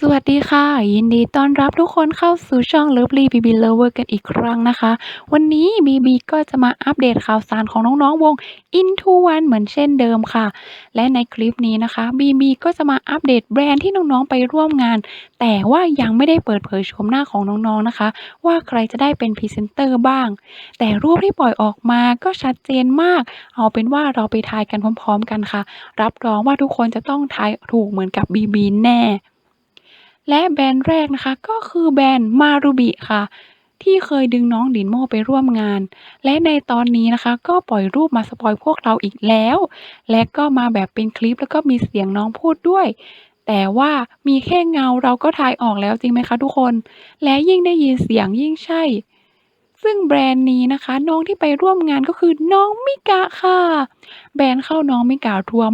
สวัสดีค่ะ ยินดีต้อนรับทุกคนเข้าสู่ช่อง Lovely BB Lover กันอีกครั้งนะคะ วันนี้ BB ก็จะมาอัปเดตข่าวสารของน้องๆวง INTO1 เหมือนเช่นเดิมค่ะ และในคลิปนี้นะคะ BB ก็จะมาอัปเดตแบรนด์ที่น้องๆไปร่วมงาน แต่ว่ายังไม่ได้เปิดเผยโฉมหน้าของน้องๆนะคะ ว่าใครจะได้เป็นพรีเซนเตอร์บ้าง แต่รูปที่ปล่อยออกมาก็ชัดเจนมาก เอาเป็นว่าเราไปทายกันพร้อม ๆ กันค่ะ รับรองว่าทุกคนจะต้องทายถูกเหมือนกับ BB แน่ และแบรนด์แรกนะคะ ก็คือแบรนด์ Marubi ค่ะ ที่เคยดึงน้องลินโมไปร่วมงาน และในตอนนี้นะคะ ก็ปล่อยรูปมาสปอยพวกเราอีกแล้ว และก็มาแบบเป็นคลิปแล้วก็มีเสียงน้องพูดด้วย แต่ว่ามีแค่เงาเราก็ทายออกแล้วจริงไหมคะทุกคน และยิ่งได้ยินเสียงยิ่งใช่ ซึ่งแบรนด์นี้นะคะ น้องที่ไปร่วมงานก็คือน้องมิกะค่ะ แบรนด์เข้าน้องมิกะรัว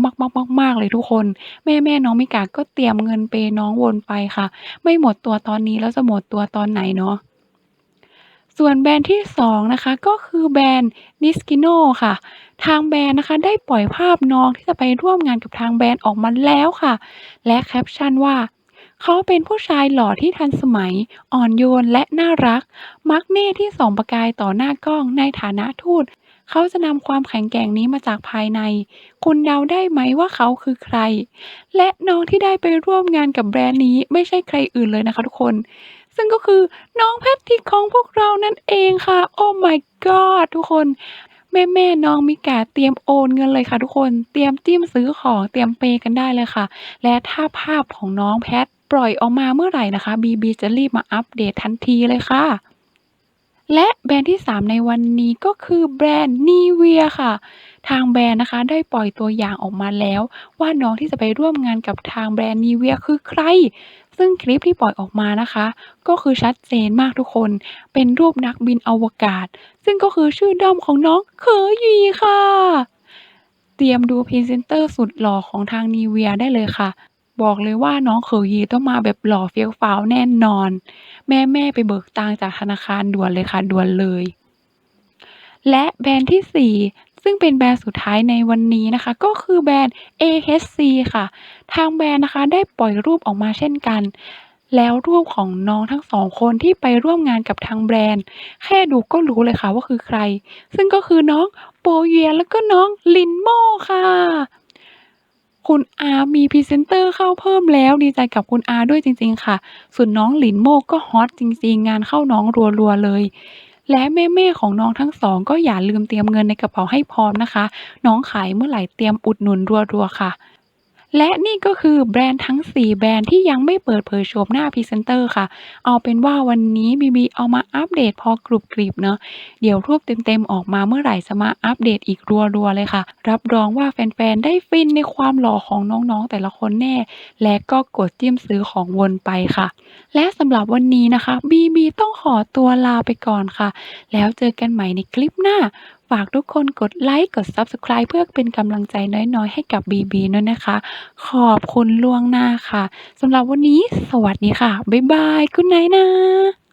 มาก ๆ ๆ ๆ เลยทุกคน แม่ ๆ น้องมิกะก็เตรียมเงินเปย์น้องวนไปค่ะ ไม่หมดตัวตอนนี้แล้วจะหมดตัวตอนไหนเนาะ ส่วนแบรนด์ที่ 2 นะคะ ก็คือแบรนด์ Niskino ค่ะ ทางแบรนด์นะคะได้ปล่อยภาพน้องที่จะไปร่วมงานกับทางแบรนด์ออกมาแล้วค่ะ และแคปชั่นว่าเขาเป็นผู้ชายหล่อที่ทันสมัย อ่อนโยนและน่ารัก มักเน่ที่ส่องประกายต่อหน้ากล้องในฐานะทูต เขาจะนำความแข็งแกร่งนี้มาจากภายใน คุณเดาได้ไหมว่าเขาคือใคร และน้องที่ได้ไปร่วมงานกับแบรนด์นี้ไม่ใช่ใครอื่นเลยนะคะทุกคน ซึ่งก็คือน้องแพทริกของพวกเรานั่นเองค่ะ โอ้ my god ทุกคนแม่ๆน้องมิกะเตรียมโอนเงินเลยค่ะทุกคน เตรียมจิ้มซื้อของเตรียมเปย์กันได้เลยค่ะ และถ้าภาพของน้องแพทปล่อยออกมาเมื่อไหร่นะคะ BB จะรีบมาอัปเดตทันทีเลยค่ะ และแบรนด์ที่ 3 ในวันนี้ก็คือแบรนด์ Nivea ค่ะ ทางแบรนด์นะคะได้ปล่อยตัวอย่างออกมาแล้ว ว่าน้องที่จะไปร่วมงานกับทางแบรนด์ Nivea คือใคร ซึ่งคลิปที่ปล่อยออกมานะคะ ก็คือชัดเจนมากทุกคน เป็นรูปนักบินอวกาศ ซึ่งก็คือชื่อด้อมของน้องเคอยีค่ะ เตรียมดูพรีเซนเตอร์สุดหล่อของทาง Nivea ได้เลยค่ะ บอกเลยว่าน้องเคยีต้องมาแบบหล่อเฟี้ยวฟ้าวแน่นอน แม่ ๆ ไปเบิกตังจากธนาคารด่วนเลยค่ะ ด่วนเลย และแบรนด์ที่ 4 ซึ่งเป็นแบรนด์สุดท้ายในวันนี้นะคะ ก็คือแบรนด์ AHC ค่ะ ทางแบรนด์นะคะได้ปล่อยรูปออกมาเช่นกันแล้วรูปของน้องทั้ง2คนที่ไปร่วมงานกับทางแบรนด์ แค่ดูก็รู้เลยค่ะว่าคือใคร ซึ่งก็คือน้องโปเยียแล้วก็น้องลินโม่ค่ะ คุณอามีพรีเซนเตอร์เข้าเพิ่มแล้วดีใจกับคุณอาด้วยจริงๆค่ะ ส่วนน้องหลินโมกก็ฮอตจริงๆ งานเข้าน้องรัวๆเลย และแม่ๆของน้องทั้งสอง ก็อย่าลืมเตรียมเงินในกระเป๋าให้พร้อมนะคะ น้องขายเมื่อไหร่เตรียมอุดหนุนรัวๆค่ะ และนี่ก็คือแบรนด์ทั้ง 4 แบรนด์ที่ยังไม่เปิดเผยโฉมหน้าพรีเซนเตอร์ค่ะ เอาเป็นว่าวันนี้ BB เอามาอัปเดตพอกรุบกริบเนาะเดี๋ยวรูปเต็มๆออกมาเมื่อไหร่จะมาอัปเดตอีกรัวๆเลยค่ะ รับรองว่าแฟนๆ ได้ฟินในความหล่อของน้องๆ แต่ละคนแน่ และก็กดจิ้มซื้อของวนไปค่ะ และสำหรับวันนี้นะคะ BB ต้องขอตัวลาไปก่อนค่ะ แล้วเจอกันใหม่ในคลิปหน้า ฝากทุกคนกดไลค์กด Subscribe เพื่อเป็นกำลังใจน้อยๆ ให้กับ BB ด้วยนะคะ ขอบคุณล่วงหน้าค่ะสำหรับวันนี้ สวัสดีค่ะ บ๊ายบายคุณไนนะ